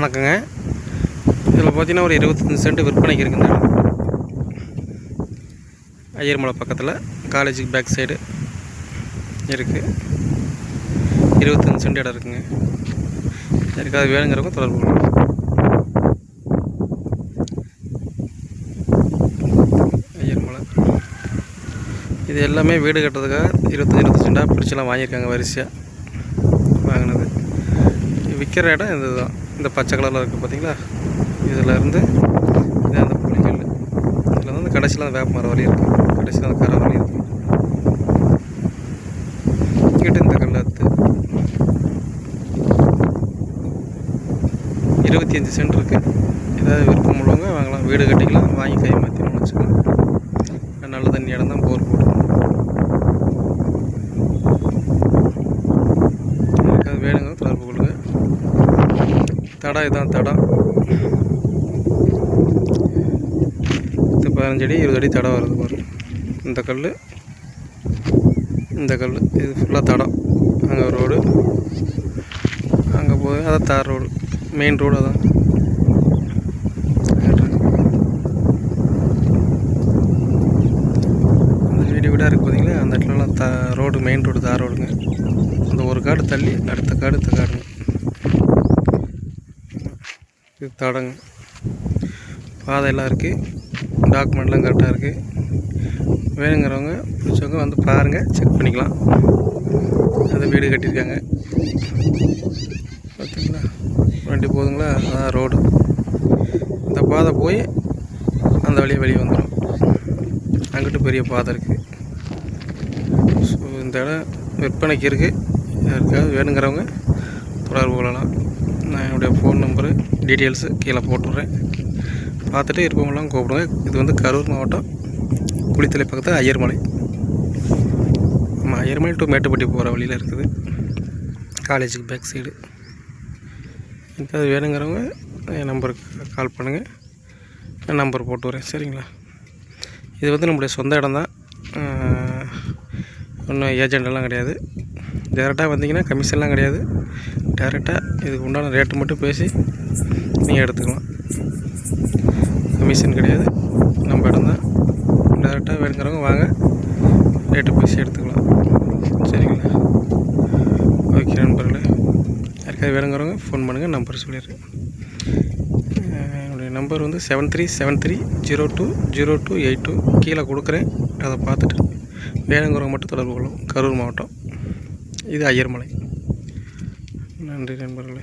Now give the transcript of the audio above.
வணக்கங்க. இதில் பார்த்தீங்கன்னா ஒரு இருபத்தஞ்சி சென்ட் விற்பனைக்கு இருக்குங்க. ஐயர்மலை பக்கத்தில் காலேஜுக்கு பேக் சைடு இருக்குது இருபத்தஞ்சி சென்ட் இடம் இருக்குங்க. யாருக்காவது வேணுங்கிறவங்க தொடர்பு கொள்ளுங்க. ஐயர்மலை இது எல்லாமே வீடு கட்டுறதுக்காக இருபத்தஞ்சி இருபத்தஞ்சி சென்டாக பிரிச்சுலாம் வாங்கியிருக்காங்க வரிசையாக வாங்கினது. விற்கிற இடம் இது தான் இந்த பச்சை கலரில் இருக்குது பார்த்தீங்களா இதில் இருந்து இது அந்த புளிக்கல் இதில் வந்து கடைசியில் அந்த வேப்ப மரம் வழி இருக்குது கடைசியில் அந்த கரை வழி இருக்குது இங்கிட்டு இந்த கல்லாத்து இருபத்தி அஞ்சு சென்ட் இருக்குது ஏதாவது விருப்பம் உள்ளவங்க வாங்கலாம். வீடு கட்டிக்கலாம். வாங்கி கை மாற்றி முடிச்சுக்கலாம் நல்ல தண்ணி இடம் தான் போர் போட்டு யாருக்காவது வேணுங்க தொடர்பு கொள்ளுங்க தடம் இதுதான் தடம் பத்து பதினஞ்சு அடி இருபது அடி தடம் வருது பாரு. இந்த கல் இந்த கல் இது ஃபுல்லாக தடம் அங்கே ரோடு அங்கே போய் அதான் தார் ரோடு மெயின் ரோடு அதான். அந்த வீடாக இருக்குது பார்த்தீங்களா அந்த இடத்துலலாம் த ரோடு மெயின் ரோடு தார் ரோடுங்க அந்த ஒரு காடு தள்ளி அடுத்த காடு இந்த காடுங்க. இது தடங்க பாதையெல்லாம் இருக்குது டாக்குமெண்ட்லாம் கரெக்டாக இருக்குது வேணுங்கிறவங்க பிடிச்சவங்க வந்து பாருங்கள் செக் பண்ணிக்கலாம். அது வீடு கட்டியிருக்காங்க. பார்த்தீங்களா வண்டி போதுங்களா? அதான் ரோடு. இந்த பாதை போய் அந்த வழியாக வெளியே வந்துடும் அங்கிட்டு பெரிய பாதை இருக்குது ஸோ இந்த இடம் விற்பனைக்கு இருக்குது யாருக்காவது வேணுங்கிறவங்க தொடர்பு கொள்ளலாம். நான் என்னுடைய ஃபோன் நம்பரு டீட்டெயில்ஸு கீழே போட்டுடுறேன். பார்த்துட்டு இருப்பவங்களாம் கூப்பிடுங்க. இது வந்து கரூர் மாவட்டம் குளித்தலை பக்கத்தில் ஐயர்மலை. ஆமாம் ஐயர்மலை டு மேட்டுப்பட்டி போகிற வழியில் இருக்குது. காலேஜுக்கு பேக் சைடு எனக்கு அது வேணுங்கிறவங்க என் நம்பருக்கு கால் பண்ணுங்கள் நான் நம்பர் போட்டு வரேன் சரிங்களா? இது வந்து நம்முடைய சொந்த இடம் தான். ஒன்றும் ஏஜெண்டெல்லாம் கிடையாது. டேரெக்டாக வந்தீங்கன்னா கமிஷன்லாம் கிடையாது. டேரெக்டாக இதுக்கு உண்டான ரேட்டு மட்டும் பேசி நீங்கள் எடுத்துக்கலாம். கமிஷன் கிடையாது. நம்ம இடம் தான் டேரெக்டாக வேணுங்கிறவங்க வாங்க. ரேட்டு பேசி எடுத்துக்கலாம். சரிங்களா? ஓகே நண்பர்களே. யாருக்காவது வேணுங்கிறவங்க ஃபோன் பண்ணுங்கள் நம்பர் சொல்லிடுறேன். என்னுடைய நம்பர் வந்து seven three seven three zero two zero two eight two கீழே கொடுக்குறேன். அதை பார்த்துட்டு வேணுங்கிறவங்க மட்டும் தொடர்பு கொள்ளும். கரூர் மாவட்டம். இது ஐயர்மலை. நன்றி நண்பர்களே.